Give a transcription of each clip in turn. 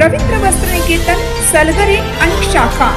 रवींद्र वस्त्रनिकेतन सलगरे आणि शाखा.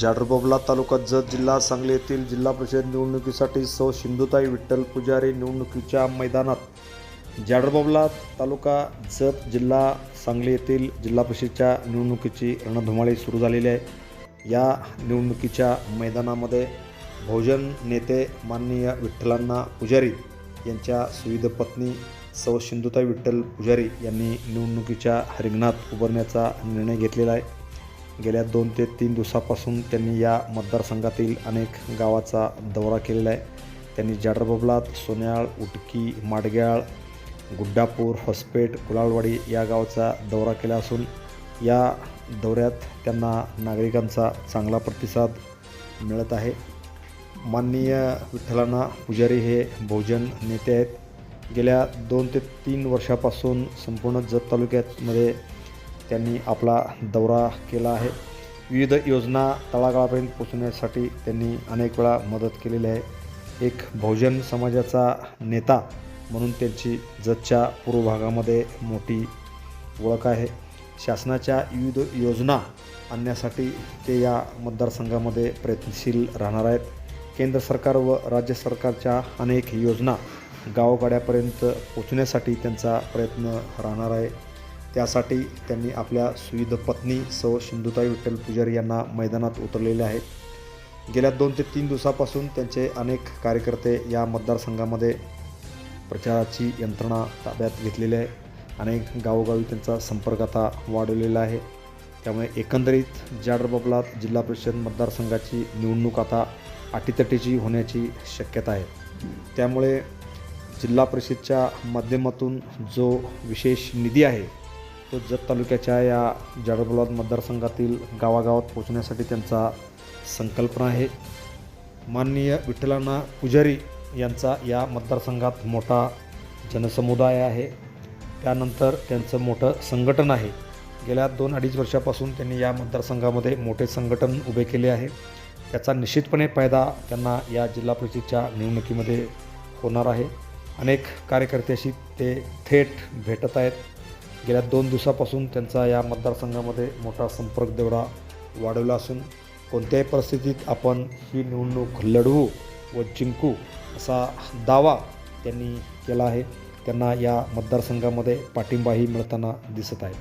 जाडरबोबला तालुका जत जिल्हा सांगली येथील जिल्हा परिषद निवडणुकीसाठी सौ सिंधुताई विठ्ठल पुजारी निवडणुकीच्या मैदानात जाडरबोबला तालुका जत जिल्हा सांगली येथील जिल्हा परिषदच्या निवडणुकीची रणधुमाळी सुरू झालेली आहे. या निवडणुकीच्या मैदानामध्ये बहुजन नेते माननीय विठ्ठलांना पुजारी यांच्या सुविध पत्नी सौ सिंधुताई विठ्ठल पुजारी यांनी निवडणुकीच्या हरिंगणात उभारण्याचा निर्णय घेतलेला आहे. गेल्या दोन ते तीन दिवसापासून त्यांनी या मतदारसंघातील अनेक गावाचा दौरा केलेला आहे. त्यांनी जाडरबबलात सोन्याळ उटकी माडग्याळ गुड्डापूर हॉस्पेट कुलाळवाडी या गावाचा दौरा केला असून या दौऱ्यात त्यांना नागरिकांचा चांगला प्रतिसाद मिळत आहे. माननीय विठ्ठलांना पुजारी हे बहुजन नेते आहेत. गेल्या दोन ते तीन वर्षापासून संपूर्ण जत तालुक्यामध्ये त्यांनी आपला दौरा केला आहे. विविध योजना तळागाळापर्यंत पोचवण्यासाठी त्यांनी अनेक वेळा मदत केलेली आहे. एक बहुजन समाजाचा नेता म्हणून त्यांची जतच्या पूर्व भागामध्ये मोठी ओळख आहे. शासनाच्या विविध योजना आणण्यासाठी ते या मतदारसंघामध्ये प्रयत्नशील राहणार आहेत. केंद्र सरकार व राज्य सरकारच्या अनेक योजना गावगाड्यापर्यंत पोचण्यासाठी त्यांचा प्रयत्न राहणार आहे. त्यासाठी त्यांनी आपल्या सुविध पत्नी सौ सिंधुताई विठ्ठल पुजारी यांना मैदानात उतरलेले आहेत गेल्या दोन ते तीन दिवसापासून त्यांचे अनेक कार्यकर्ते या मतदारसंघामध्ये प्रचाराची यंत्रणा ताब्यात घेतलेली आहे. अनेक गावोगावी त्यांचा संपर्क आता वाढवलेला आहे. त्यामुळे एकंदरीत जाडरबबलात जिल्हा परिषद मतदारसंघाची निवडणूक आता अटीतटीची होण्याची शक्यता आहे. त्यामुळे जिल्हा परिषदच्या माध्यमातून जो विशेष निधी आहे तो जत तालुक्याच्या या जाडरबोलाद मतदारसंघातील गावागावात पोहोचण्यासाठी त्यांचा संकल्पना आहे. माननीय विठ्ठलांना पुजारी यांचा या मतदारसंघात मोठा जनसमुदाय आहे. त्यानंतर त्यांचं मोठं संघटन आहे. गेल्या दोन अडीच वर्षापासून त्यांनी या मतदारसंघामध्ये मोठे संघटन उभे केले आहे. त्याचा निश्चितपणे फायदा त्यांना या जिल्हा परिषदेच्या निवडणुकीमध्ये होणार आहे. अनेक कार्यकर्त्याशी ते थेट भेटत आहेत. गेल्या दोन दिवसापासून त्यांचा या मतदारसंघामध्ये मोठा संपर्क दौरा वाढवला असून कोणत्याही परिस्थितीत आपण ही निवडणूक लढवू व जिंकू असा दावा त्यांनी केला आहे. त्यांना या मतदारसंघामध्ये पाठिंबाही मिळताना दिसत आहे.